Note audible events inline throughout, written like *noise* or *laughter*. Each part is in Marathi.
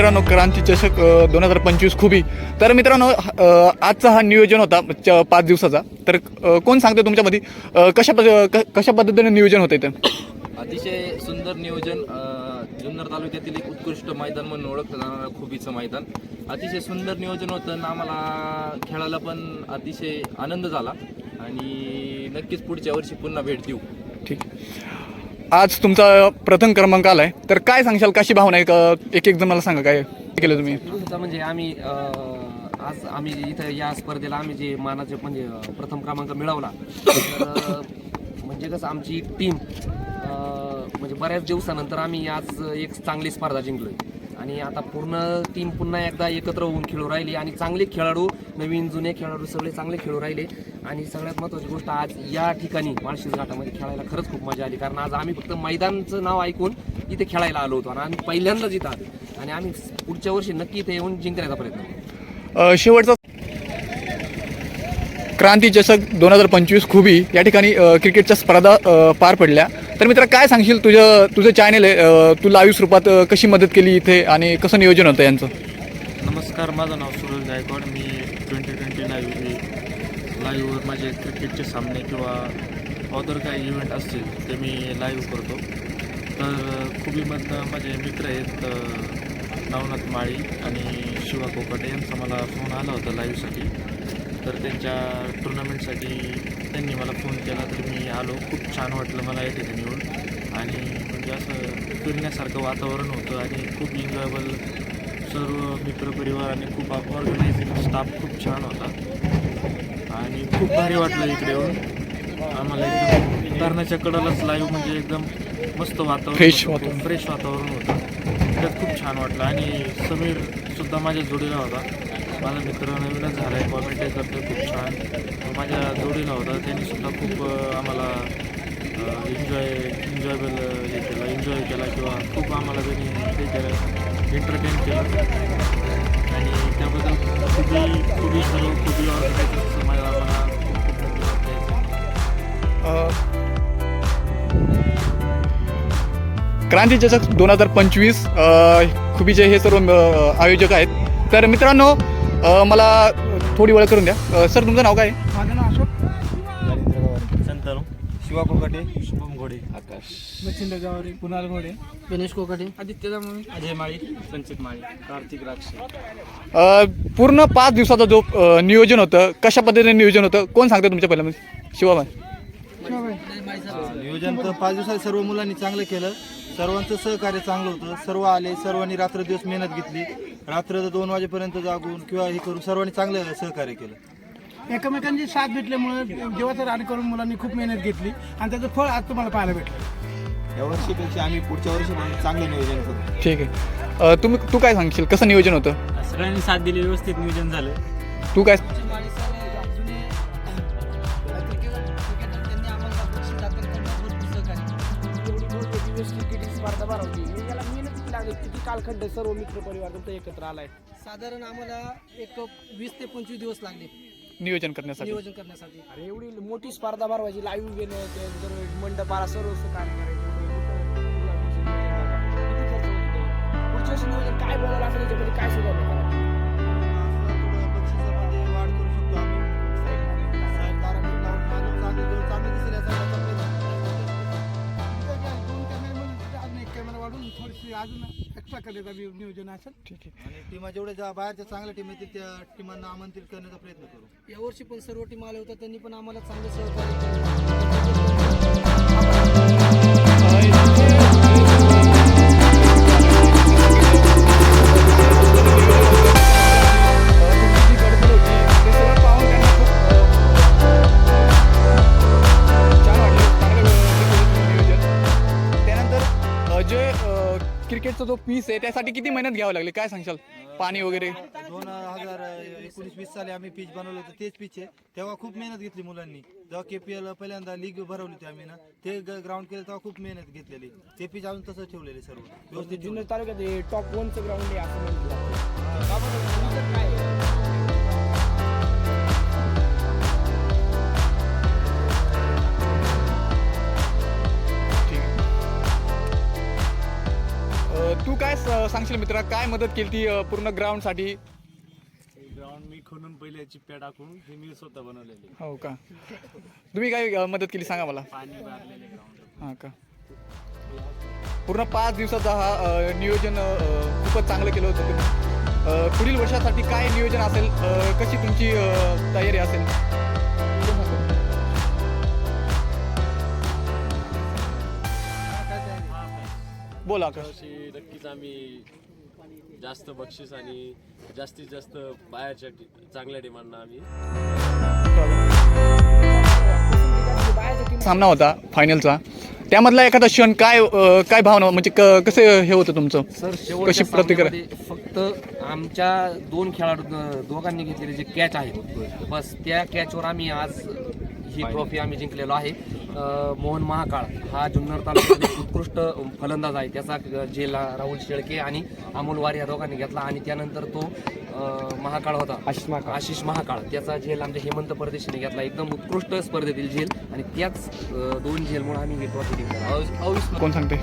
मित्रांनो क्रांती चषक दोन हजार पंचवीस खुबी. तर मित्रांनो आजचा हा नियोजन होता पाच दिवसाचा. तर कोण सांगतो तुमच्यामध्ये? कशा कशा पद्धतीने नियोजन होतं इथं अतिशय सुंदर नियोजन जुन्नर तालुक्यातील एक उत्कृष्ट मैदान म्हणून ओळखलं जाणारं खुबीचं मैदान. अतिशय सुंदर नियोजन होतं आणि आम्हाला खेळायला पण अतिशय आनंद झाला. आणि नक्कीच पुढच्या वर्षी पुन्हा भेट देऊ. ठीक. आज तुमचा प्रथम क्रमांक आलाय. तर काय सांगशाल? कशी भावना आहे? एक एक जण मला सांगा काय केलं तुम्ही? तुमचा म्हणजे आम्ही आज आम्ही इथं या स्पर्धेला आम्ही जे मानाचे म्हणजे प्रथम क्रमांक मिळवला. तर म्हणजे कसं आमची टीम म्हणजे बऱ्याच दिवसानंतर आम्ही आज एक चांगली स्पर्धा जिंकलोय. आणि आता पूर्ण टीम पुन्हा एकदा एकत्र होऊन खेळू राहिली आणि चांगले खेळाडू नवीन जुने खेळाडू सगळे चांगले खेळू राहिले. आणि सगळ्यात महत्त्वाची गोष्ट आज या ठिकाणी माळशेज घाटामध्ये खेळायला खरंच खूप मजा आली. कारण आज आम्ही फक्त मैदानचं नाव ऐकून इथे खेळायला आलो होतो आणि आम्ही पहिल्यांदाच इथं आलो. आणि आम्ही पुढच्या वर्षी नक्की इथे येऊन जिंकण्याचा प्रयत्न शेवटचा क्रांती चषक दोन हजार पंचवीस खुबी या ठिकाणी क्रिकेटच्या स्पर्धा पार पडल्या. तर मित्र काय सांगशील तुझं तुझं चॅनल आहे तू लाईव्ह स्वरूपात कशी मदत केली इथे आणि कसं नियोजन होतं यांचं? नमस्कार माझं नाव सुरेश गायकवाड. मी ट्वेंटी ट्वेंटी लाईव्ह लाईव्हवर माझे क्रिकेटचे सामने किंवा अदर काही इव्हेंट असतील ते मी लाईव्ह करतो. तर खुबीमधनं माझे मित्र आहेत नवनाथ माळी आणि शिवा कोकाटे यांचा मला फोन आला होता लाईव्हसाठी तर त्यांच्या टुर्नामेंटसाठी त्यांनी मला फोन केला तर मी आलो. खूप छान वाटलं मला या ठिकाणी येऊन. आणि म्हणजे असं फिरण्यासारखं वातावरण होतं आणि खूप एन्जॉयबल सर्व मित्रपरिवार आणि खूप ऑर्गनायझिंग स्टाफ खूप छान होता. आणि खूप भारी वाटलं इकडे येऊन. आम्हाला एकदम धरणाच्या कडालाच लाईव्ह म्हणजे एकदम मस्त वातावरण फ्रेश वातावरण होतं. त्यात खूप छान वाटलं. आणि समीर सुद्धा माझ्या जोडीला होता. माझा मित्र नवीनच झाला आहे कॉमेंट करतो खूप छान. माझ्या जोडीला होता. त्यांनी सुद्धा खूप आम्हाला एन्जॉय एन्जॉयबल हे केलं. एन्जॉय केला किंवा खूप आम्हाला त्यांनी ते केलं. एंटरटेन केलं. आणि त्याबद्दल खूपही खूपही सर्व खूपही ऑर्गनायझर माझ्या आम्हाला क्रांती चषक दोन हजार पंचवीस खुबीचे हे सर्व आयोजक आहेत. तर मित्रांनो अ, मला थोडी ओळख करून द्या. अ, सर तुमचं नाव काय आहे? माझं नाव अशोक. संतानो शिवा कोकाटे शुभम घोडे. आकाश. मच्छिंद्र कुणाल घोडे. गणेश कोकाटे आदित्य अजय माळी संचित माळी कार्तिक राक्षे. अ, पूर्ण पाच दिवसाचा जो अ, नियोजन होतं कशा पद्धतीने नियोजन होतं कोण सांगतं तुमच्या पहिल्यामध्ये शिवाबाई. नियोजन तर पाच दिवसात सर्व मुलांनी चांगलं केलं. सर्वांचं सहकार्य चांगलं होतं. सर्व आले सर्वांनी रात्र दिवस मेहनत घेतली. रात्र दोन वाजेपर्यंत जागून किंवा हे करून सर्वांनी चांगलं सहकार्य केलं. एकमेकांची साथ भेटल्यामुळे देवाचं रान करून मुलांनी खूप मेहनत घेतली आणि त्याचं फळ आज तुम्हाला पाहायला भेटलं. या वर्षीपेक्षा आम्ही पुढच्या वर्षी चांगलं नियोजन करू. ठीक आहे. अ, तुम्ही तू काय सांगशील? कसं नियोजन होतं? सगळ्यांनी साथ दिली व्यवस्थित नियोजन झालं. तू काय स्पर्धा भरवली. याला मेहनत लागली? किती कालखंड सर्व मित्र परिवार तुमचा एकत्र आलाय. साधारण आम्हाला एक वीस ते पंचवीस दिवस लागले. नियोजन करण्यासाठी. नियोजन करण्यासाठी. अरे एवढी मोठी स्पर्धा भरवायची. लाईव्ह घेणं ते सर्व काम करायचं. होतो? पुढच्या वर्षी नियोजन काय बदल असेल काय सुधारणा करायची? वाढून थोडीशी अजून एक्स्ट्रा करण्याचा नियोजन असेल. ठीक आहे. आणि टीमा जेवढ्या ज्या बाहेरच्या चांगल्या टीम येतील त्या टीमांना आमंत्रित करण्याचा प्रयत्न करू. यावर्षी पण सर्व टीम आल्या होत्या त्यांनी पण आम्हाला चांगलं सहकार्य त्यानंतर क्रिकेटचा जो पीस आहे त्यासाठी किती मेहनत घ्यावं लागली? काय सांगशाल? पाणी वगैरे? दोन हजार एकोणीस वीस साली आम्ही पिच बनवलं होतं तेच पिच आहे. तेव्हा खूप मेहनत घेतली मुलांनी. जेव्हा के पी एल पहिल्यांदा लीग भरवली होती आम्ही ना ते ग्राउंड केलं तेव्हा खूप मेहनत घेतलेली. ते पिच अजून तसंच ठेवलेले सर्व. व्यवस्थित. जुन्नर तालुक्यात टॉप वनचं ग्राउंड आहे असं म्हणलं तू काय स- सांगशील मित्रा काय मदत केली ती पूर्ण ग्राउंडसाठी? ग्राउंड मी खणून पहिले चिप्प्या टाकून हे मी स्वतः बनवलेले. हो का? तुम्ही काय अ, मदत केली सांगा मला. पाणी मारलेले ग्राउंड हां का? पूर्ण पाच दिवसाचा हा अ, नियोजन अ, खूपच चांगलं केलं होतं तुम्ही. अ, पुढील वर्षासाठी काय नियोजन असेल? अ, कशी तुमची अ, तयारी असेल? बोला आकाश नक्कीच आम्ही जास्त बक्षीस आणि जास्तीत जास्त बाहेरच्या टी- चांगल्या टीमांना आम्ही सामना होता फायनलचा त्यामधला एखादा क्षण काय अ, काय भावना म्हणजे क- कसं हे होतं तुमचं? सर कशी प्रतिक्रिया? सामन्यामध्ये फक्त आमच्या दोन खेळाडू दोघांनी घेतलेले जे कॅच आहेत बस त्या कॅचवर आम्ही आज ही ट्रॉफी आम्ही जिंकलेलो आहे. मोहन महाकाळ हा जुन्नर तालुक्यातील उत्कृष्ट फलंदाज आहे. त्याचा झेल हा राहुल शेळके आणि अमोल वार या दोघांनी घेतला आणि त्यानंतर तो महाकाळ होता. आशिष महाकाळ. आशिष महाकाळ. त्याचा झेल आमच्या हेमंत परदेशीने घेतला. एकदम उत्कृष्ट स्पर्धेतील झेल आणि त्याच दोन झेलमुळे आम्ही ही जिंकलो. कोण सांगते?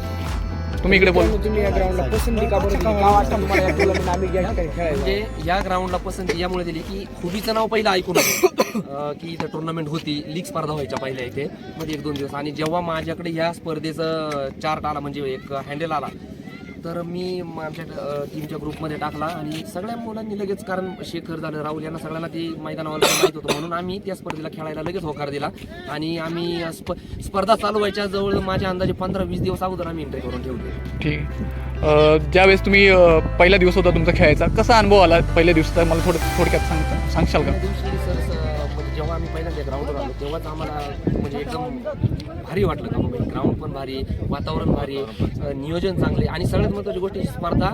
तुम्ही इकडे बोल तुम्ही या ग्राउंडला पसंती का बरं दिली? का वाटतं तुम्हाला या टुर्नामेंट आम्ही या ठिकाणी खेळायला म्हणजे या ग्राउंडला पसंती यामुळे दिली की खुबीचं नाव पहिलं ऐकून होतं. *coughs* अं, की इथं टुर्नामेंट होती लीग स्पर्धा व्हायच्या पहिल्या इथे मध्ये एक दोन दिवस आणि जेव्हा माझ्याकडे ह्या स्पर्धेचं चार्ट आला म्हणजे एक हँडल आला तर मी आमच्या टीमच्या ग्रुपमध्ये टाकला आणि सगळ्या मुलांनी लगेच कारण शेखर झालं राहुल यांना सगळ्यांना ते मैदानावर माहीत होतं म्हणून आम्ही त्या स्पर्धेला खेळायला लगेच होकार दिला. आणि आम्ही स्प स्पर्धा चालू व्हायच्या जवळ माझ्या अंदाजे पंधरा वीस दिवस अगोदर आम्ही एंट्री करून ठेवली. ठीक. ज्यावेळेस तुम्ही पहिला दिवस होता तुमचा खेळायचा कसा अनुभव आला पहिल्या दिवसाचा? मला थोडं थोडक्यात सांग सांगशाल का? म्हणजे जेव्हा आम्ही पहिल्यांदा ग्राउंडवर आलो तेव्हाच आम्हाला म्हणजे एकदम भारी वाटलं का बाबा ग्राउंड पण भारी वातावरण भारी नियोजन चांगले आणि सगळ्यात महत्त्वाची गोष्ट ही स्पर्धा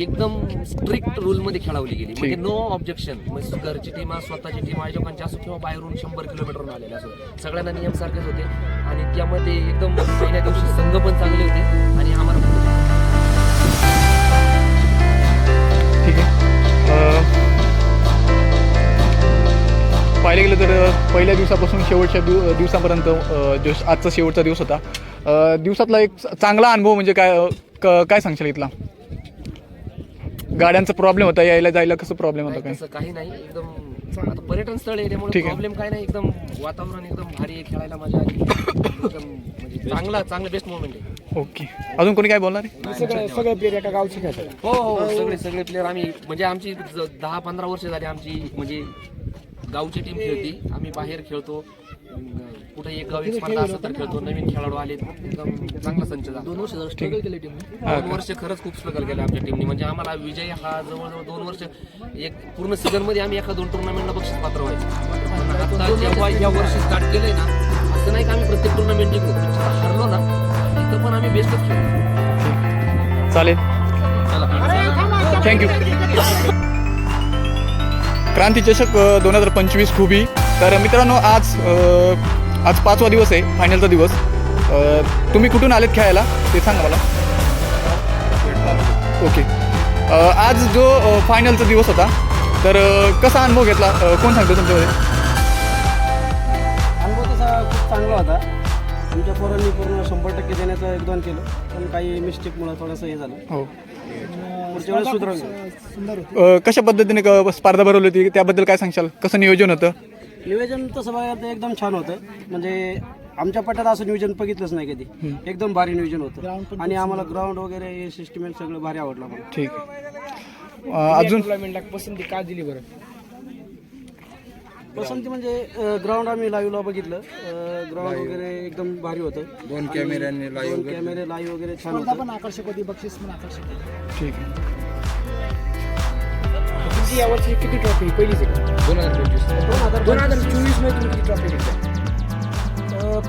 एकदम स्ट्रिक्ट रूलमध्ये खेळवली गेली. म्हणजे नो ऑब्जेक्शन म्हणजे घरची टीम स्वतःची टीम आयोजकांची असो किंवा बाहेरून शंभर किलोमीटरवरून आलेले असो. सगळ्यांना नियम सारखेच होते. आणि त्यामध्ये एकदम पहिल्या दिवशी संघ पण चांगले होते. आणि आम्हाला पाहिलं गेलं तर पहिल्या दिवसापासून शेवटच्या दिव दिवसापर्यंत जो आजचा शेवटचा दिवस होता. दिवसातला एक चांगला अनुभव म्हणजे काय काय सांगशाल इथला? गाड्यांचा प्रॉब्लेम होता यायला जायला कसं प्रॉब्लेम होता काय? काही नाही एकदम आता पर्यटन स्थळ आहे त्यामुळे ठीक आहे. प्रॉब्लेम काय नाही एकदम वातावरण एकदम भारी आहे खेळायला मजा आली. एकदम म्हणजे चांगला चांगलं बेस्ट मोमेंट आहे. ओके. अजून कोणी काय बोलणार आहे? सगळे सगळे प्लेयर एका गावचे खेळतात. हो हो सगळे सगळे प्लेअर आम्ही म्हणजे आमची दहा पंधरा वर्ष झाली आमची म्हणजे गावची टीम खेळती. आम्ही बाहेर खेळतो. कुठे एक गाव एक स्पर्धा असं तर खेळतो. नवीन खेळाडू आले चांगला संच झाला. दोन वर्ष स्ट्रगल केली टीम दोन वर्ष खरंच खूप स्ट्रगल केलं आमच्या टीमने म्हणजे आम्हाला विजय हा जवळजवळ दोन वर्ष एक पूर्ण सीझनमध्ये आम्ही एका दोन टुर्नामेंटला बक्षीस पात्र व्हायचं. आता जेव्हा या वर्षी स्टार्ट केलंय ना असं नाही का आम्ही प्रत्येक टुर्नामेंट जिथं हरलो ना तिथं पण आम्ही बेस्टच खेळतो चालेल. थँक्यू क्रांती चषक दोन हजार पंचवीस खुबी. तर मित्रांनो आज आज पाचवा दिवस आहे फायनलचा दिवस. तुम्ही कुठून आलेत खेळायला? ते सांगा मला. ओके. आज जो फायनलचा दिवस होता तर कसा अनुभव घेतला? कोण सांगतो तुमच्यामध्ये? अनुभव तसा खूप चांगला होता. पोरांनी पूर्ण शंभर टक्के देण्याचं योगदान केलं. पण काही मिस्टेकमुळे थोडंसं हे झालं. हो. पुढच्या वेळेस सुधारलं सुंदर होती अ, कशा पद्धतीने क- स्पर्धा भरवली होती? त्याबद्दल काय सांगशाल? कसं नियोजन होतं? नियोजन तसं बघायला तर एकदम छान होतं. म्हणजे आमच्या पट्ट्यात असं नियोजन बघितलंच नाही कधी. एकदम भारी नियोजन होतं. आणि आम्हाला ग्राउंड वगैरे हे सिस्टमेंट सगळं भारी आवडलं मला ठीक आहे. अ, अजून? टुर्नामेंटला पसंती का दिली बरं? पसंती म्हणजे ग्राउंड आम्ही लाईव्हला बघितलं. ग्राउंड वगैरे एकदम भारी होतं. दोन कॅमेऱ्याने लाईव्ह कॅमेरे लाईव्ह वगैरे. छान होतं. पण आकर्षक होती बक्षीस पण आकर्षक होती. ठीक आहे. तुमची यावर्षी किती ट्रॉफी पहिलीच आहे. दोन हजार पंचवीस दोन हजार दोन हजार चोवीसमध्ये तुम्ही किती ट्रॉफी घेतल्या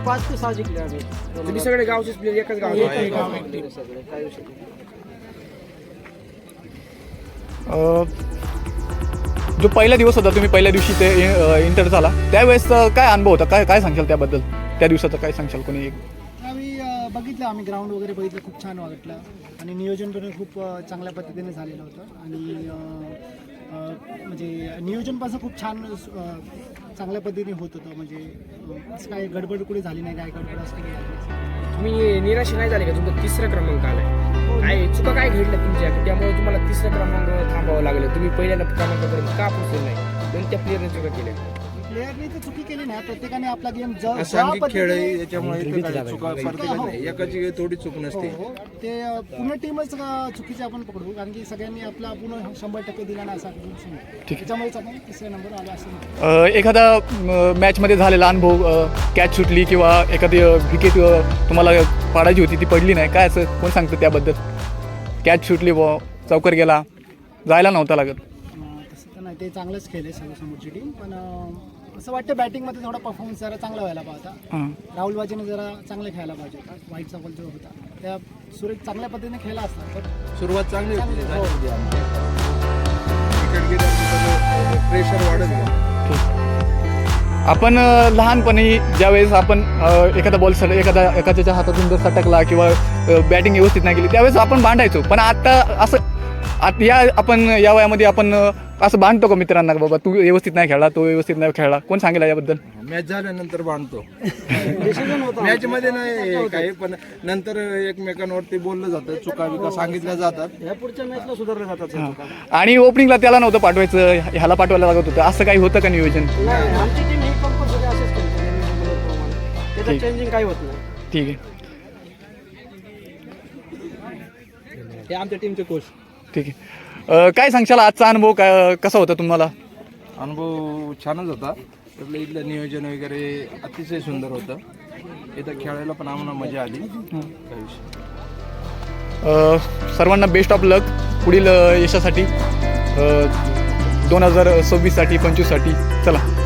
पाच ते सहा जिंकले आम्ही. तुम्ही सगळे गावचे प्लेयर एकाच गाव सगळे काय विषय नाही. अ, जो पहिला दिवस होता तुम्ही पहिल्या दिवशी ते इंटर झाला त्यावेळेस काय अनुभव होता? काय काय सांगशाल त्याबद्दल? त्या दिवसाचं काय सांगशाल कोणी एक? आम्ही बघितलं आम्ही ग्राउंड वगैरे बघितलं खूप छान वाटलं. आणि नियोजन पण खूप चांगल्या पद्धतीने झालेलं होतं. आणि म्हणजे नियोजन पण खूप छान चांगल्या पद्धतीने होत होतं. म्हणजे असं काय गडबड कुठे झाली नाही काय गडबड असं काही तुम्ही निराश नाही झाले का? तुमचा तिसरा क्रमांक आलाय. काय चुका काय घडलं तुमच्या? त्यामुळे तुम्हाला तिसरा क्रमांक थांबावं लागलं? तुम्ही पहिल्या क्रमांकापर्यंत का पोहोचले नाही? कोणत्या प्लेअरने चुका केल्या. प्लेअरने तर चुकी केली नाही प्रत्येकाने आपला गेम सांघिक खेळ आहे याच्यामुळे इथं चुका नाही. एकाची थोडी चूक नसते. हो. ते अ, पूर्ण टीमच अ, चुकीचे आपण पकडू. कारण की सगळ्यांनी आपला पूर्ण शंभर टक्के दिला ना असा आपण समजू. त्याच्यामुळेच आपण तिसऱ्या नंबर आला असं म्हणतो. अ, एखादा म, मॅचमध्ये झालेला अनुभव अ, कॅच सुटली किंवा एखादी अ, विकेट अ, तुम्हाला पाडायची होती ती पडली नाही काय असं कोण सांगतं त्याबद्दल? कॅच सुटली बॉ चौकर गेला जायला नव्हता लागत. अं, तसं तर नाही ते चांगलंच खेळले सगळं समोरची टीम पण अं, असं वाटतं बॅटिंगमध्ये थोडा परफॉर्मन्स जरा चांगला व्हायला पाहिजे होता. हां राहुल बाजीने जरा चांगलं खेळायला पाहिजे होता वाईटचा बॉल जो होता त्या सुरेश चांगल्या पद्धतीने खेळला असता तर सुरुवात चांगली होती चांगली, हो. प्रेशर वाढत. आपण लहानपणी ज्यावेळेस आपण एखादा बॉल सट एखादा एखाद्याच्या हातातून जर सटकला किंवा बॅटिंग व्यवस्थित नाही केली त्यावेळेस आपण भांडायचो पण आता असं आत या आपण या वयामध्ये आपण असं भांडतो का मित्रांना बाबा तू व्यवस्थित नाही खेळला तो व्यवस्थित नाही खेळला? कोण सांगेल याबद्दल? मॅच झाल्यानंतर बांधतो. मॅच मध्ये नाही काही पण नंतर एकमेकांवरती बोललं जातं चुका बिका सांगितल्या जातात. या पुढच्या मॅचला सुधारले जातात आणि ओपनिंगला त्याला नव्हतं पाठवायचं ह्याला पाठवायला लागत होतं. असं काही होतं का नियोजन? आमची टीम ही कंपल्सरी असेच खेळते त्याचं ठीक. चेंजिंग काही होत नाही. ठीक आहे. हे आमच्या टीमचे कोच ठीक आहे. अ, काय सांगशाल? आजचा अनुभव काय कसा होता तुम्हाला? अनुभव छानच होता. त्यातलं इथलं नियोजन वगैरे अतिशय सुंदर होतं. इथं खेळायला पण आम्हाला मजा आली. काही विषय अ, सर्वांना बेस्ट ऑफ लक पुढील अ, यशासाठी. दोन हजार सव्वीससाठी पंचवीससाठी चला.